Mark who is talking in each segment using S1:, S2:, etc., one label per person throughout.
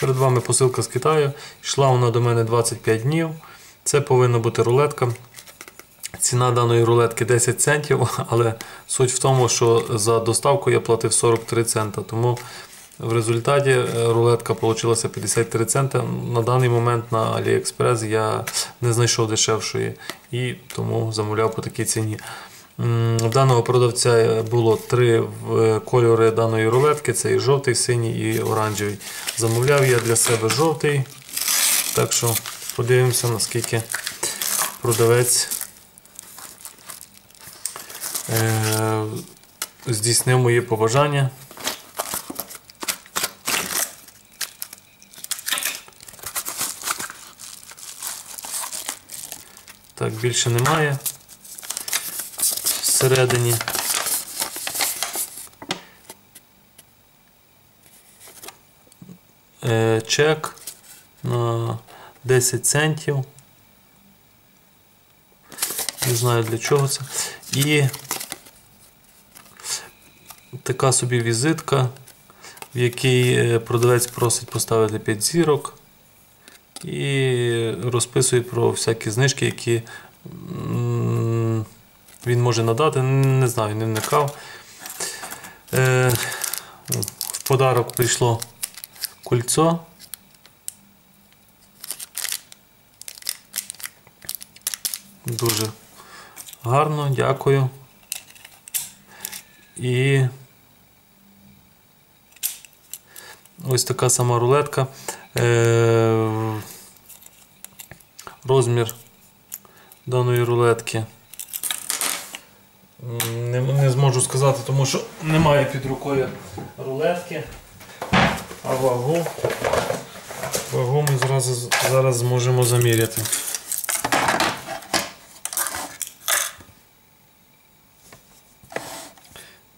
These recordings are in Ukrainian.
S1: Перед вами посилка з Китаю. Йшла вона до мене 25 днів. Це повинна бути рулетка. Ціна даної рулетки 10 центів, але суть в тому, що за доставку я платив 43 цента. Тому в результаті е, рулетка вийшла 53 цента. На даний момент на AliExpress я не знайшов дешевшої і тому замовляв по такій ціні. В даного продавця було три кольори даної рулетки: це і жовтий, синій і оранжевий. Замовляв я для себе жовтий. Так що подивимося, наскільки продавець е, здійснив мої побажання. Так, більше немає всередині. Е, Чек на 10 центів. Не знаю для чого це. І така собі візитка, в якій е, продавець просить поставити 5 зірок і розписує про всякі знижки, які він може надати. Не знаю, не вникав. Е, В подарок прийшло кольцо. Дуже гарно, дякую. І ось така сама рулетка. Е, Розмір даної рулетки. Не, не зможу сказати, тому що немає під рукою рулетки. А вагу. Вагу ми зразу, зараз зможемо заміряти.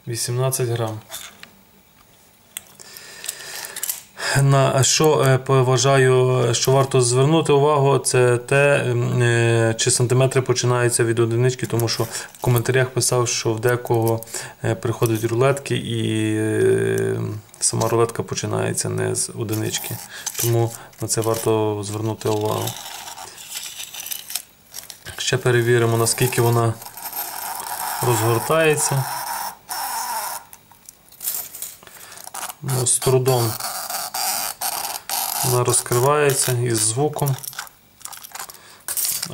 S1: Вісімнадцять грам. На що е, поважаю, що варто звернути увагу, це те, е, чи сантиметри починаються від одинички, тому що в коментарях писав, що в декого е, приходять рулетки і е, сама рулетка починається не з одинички. Тому на це варто звернути увагу. Ще перевіримо, наскільки вона розгортається. Ну, з трудом вона розкривається із звуком.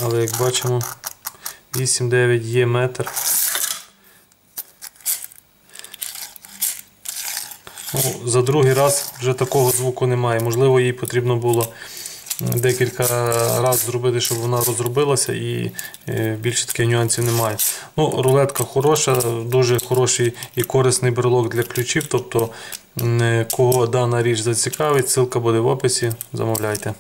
S1: Але як бачимо, 8-9 є метр. Ну, за другий раз вже такого звуку немає. Можливо, їй потрібно було декілька разів зробити, щоб вона розробилася і е, більше таких нюансів немає. Ну, Рулетка хороша, дуже хороший і корисний брелок для ключів. Тобто, кого дана річ зацікавить, ссылка буде в описі. Замовляйте.